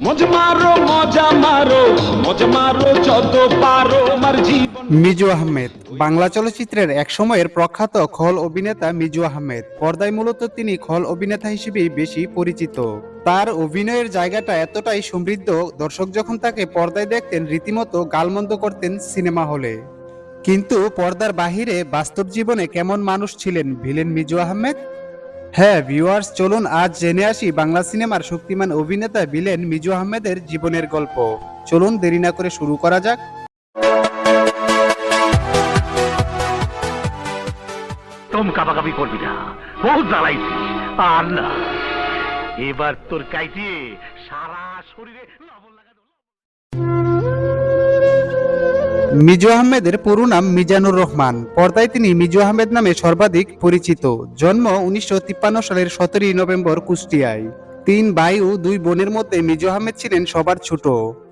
মজ আহমেদ, বাংলা চলচ্চিত্রের এক সময়ের প্রখ্যাত খল অভিনেতা মিজু আহমেদ। পর্দায় মূলত তিনি খল অভিনেতা হিসেবেই বেশি পরিচিত। তার অভিনয়ের জায়গাটা এতটাই সমৃদ্ধ, দর্শক যখন তাকে পর্দায় দেখতেন, রীতিমতো গালমন্দ করতেন সিনেমা হলে। কিন্তু পর্দার বাহিরে বাস্তব জীবনে কেমন মানুষ ছিলেন ভিলেন মিজু আহমেদ? হ্যাঁ ভিউয়ার্স চলুন আজ জেনে আসি বাংলা সিনেমার শক্তিমান অভিনেতা ভিলেন মিজু আহমেদের জীবনের গল্প। চলুন দেরি না করে শুরু করা যাক। তোম কাবাকাবি করবি না, বহুত জ্বালাইছিস, আর না। এবার তোর কাইটিয়ে সারা শরীরে লবণ লাগা মিজু আহমেদের পুরো নাম মিজানুর রহমান। পর্দায় তিনি মিজু আহমেদ নামে সর্বাধিক পরিচিত। জন্ম উনিশশো তিপ্পান্ন সালের সতেরোই নভেম্বর কুষ্টিয়ায়। তিন ভাই ও দুই বোনের মধ্যে মিজু আহমেদ ছিলেন সবার ছোট।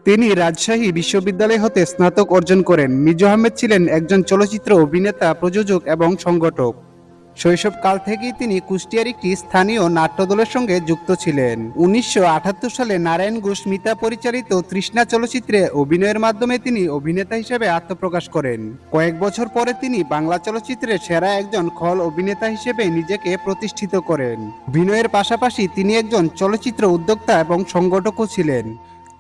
তিনি রাজশাহী বিশ্ববিদ্যালয় হতে স্নাতক অর্জন করেন। মিজু আহমেদ ছিলেন একজন চলচ্চিত্র অভিনেতা, প্রযোজক এবং সংগঠক। শৈশবকাল থেকেই তিনি কুষ্টিয়ার একটি স্থানীয় নাট্যদলের সঙ্গে যুক্ত ছিলেন। উনিশশো আটাত্তর সালে নারায়ণ ঘোষ মিতা পরিচালিত তৃষ্ণা চলচ্চিত্রে অভিনয়ের মাধ্যমে তিনি অভিনেতা হিসেবে আত্মপ্রকাশ করেন। কয়েক বছর পরে তিনি বাংলা চলচ্চিত্রের সেরা একজন খল অভিনেতা হিসেবে নিজেকে প্রতিষ্ঠিত করেন। অভিনয়ের পাশাপাশি তিনি একজন চলচ্চিত্র উদ্যোক্তা এবং সংগঠকও ছিলেন।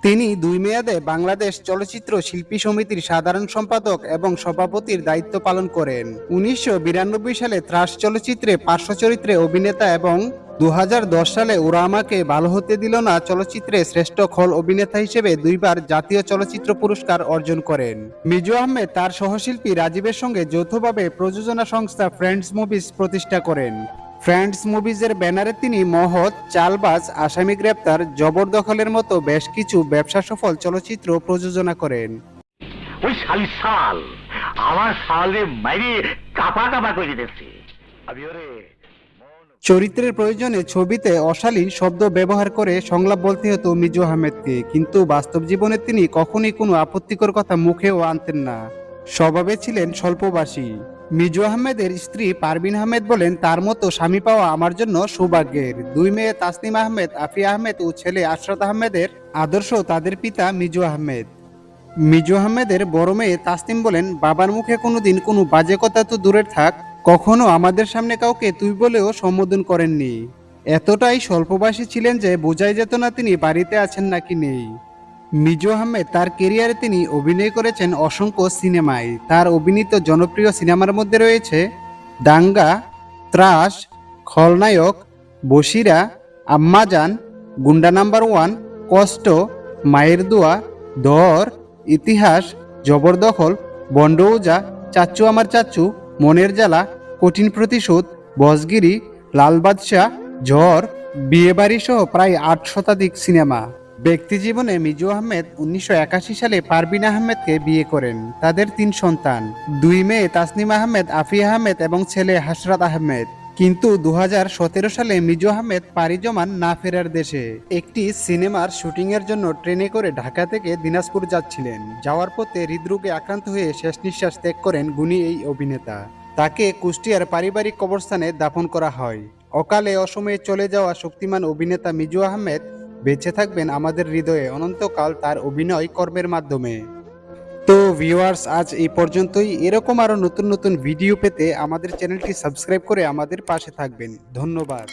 তিনি দুই মেয়াদে বাংলাদেশ চলচ্চিত্র শিল্পী সমিতির সাধারণ সম্পাদক এবং সভাপতির দায়িত্ব পালন করেন। উনিশশো বিরানব্বই সালে ত্রাস চলচ্চিত্রে পার্শ্ব চরিত্রে অভিনেতা এবং দু হাজার দশ সালে ওরা আমাকে ভালো হতে দিল না চলচ্চিত্রে শ্রেষ্ঠ খল অভিনেতা হিসেবে দুইবার জাতীয় চলচ্চিত্র পুরস্কার অর্জন করেন। মিজু আহমেদ তার সহশিল্পী রাজীবের সঙ্গে যৌথভাবে প্রযোজনা সংস্থা ফ্রেন্ডস মুভিজ প্রতিষ্ঠা করেন। ফ্রেন্ডস মুভিজের ব্যানারে তিনি মহৎ চালবাজ আসামি গ্রেপ্তার জবরদখলের মতো বেশ কিছু ব্যবসা সফল চলচ্চিত্র প্রযোজনা করেন। ওই শালি শাল আমার শালে মাইরে কাপা কাপা করে দিচ্ছে আমি ওরে চরিত্রের প্রয়োজনে ছবিতে অশালীন শব্দ ব্যবহার করে সংলাপ বলতে হতো মিজু আহমেদকে কিন্তু বাস্তব জীবনে তিনি কখনই কোনো আপত্তিকর কথা মুখেও আনতেন না। স্বভাবে ছিলেন স্বল্পবাসী। মিজু আহমেদের স্ত্রী পারবিন আহমেদ বলেন, তার মতো স্বামী পাওয়া আমার জন্য সৌভাগ্যের। দুই মেয়ে তাসনিম আহমেদ, আফিয়া আহমেদ ও ছেলে আশরাত আহমেদের আদর্শ তাদের পিতা মিজু আহমেদ। মিজু আহমেদের বড় মেয়ে তাসনিম বলেন, বাবার মুখে কোনোদিন কোনো বাজে কথা তো দূরের থাক, কখনো আমাদের সামনে কাউকে তুই বলেও সম্বোধন করেননি। এতটাই স্বল্পবাসী ছিলেন যে বোঝাই যেত না তিনি বাড়িতে আছেন নাকি নেই। মিজু আহমেদ তার কেরিয়ারে তিনি অভিনয় করেছেন অসংখ্য সিনেমায়। তার অভিনীত জনপ্রিয় সিনেমার মধ্যে রয়েছে দাঙ্গা, ত্রাস, খলনায়ক বসিরা আম্মাজান গুন্ডা নাম্বার ওয়ান, কষ্ট, মায়ের দোয়া দর ইতিহাস, জবরদখল বন্ডৌজা চাচ্চু আমার চাচ্চু মনের জ্বালা, কঠিন প্রতিশোধ, বসগিরি লালবাদশাহ ঝড়, বিয়েবাড়ি সহ প্রায় আট শতাধিক সিনেমা। ব্যক্তি জীবনে মিজু আহমেদ উনিশশো একাশি সালে পারবিন আহমেদকে বিয়ে করেন। তাদের তিন সন্তান, দুই মেয়ে তাসনিম আহমেদ, আফি আহমেদ এবং ছেলে হাসরাত আহমেদ। কিন্তু দু হাজার সতেরো সালে মিজু আহমেদ পাড়ি জমান না ফেরার দেশে। একটি সিনেমার শুটিং এর জন্য ট্রেনে করে ঢাকা থেকে দিনাজপুর যাচ্ছিলেন। যাওয়ার পথে হৃদরোগে আক্রান্ত হয়ে শেষ নিঃশ্বাস ত্যাগ করেন গুণী এই অভিনেতা। তাকে কুষ্টিয়ার পারিবারিক কবরস্থানে দাফন করা হয়। অকালে অসময়ে চলে যাওয়া শক্তিমান অভিনেতা মিজু আহমেদ বেঁচে থাকবেন আমাদের হৃদয়ে। অনন্তকাল তার অভিনয় কর্মের মাধ্যমে। তো ভিউয়ার্স আজ এই পর্যন্তই। এরকম আরও নতুন নতুন ভিডিও পেতে আমাদের চ্যানেলটি সাবস্ক্রাইব করে আমাদের পাশে থাকবেন। ধন্যবাদ।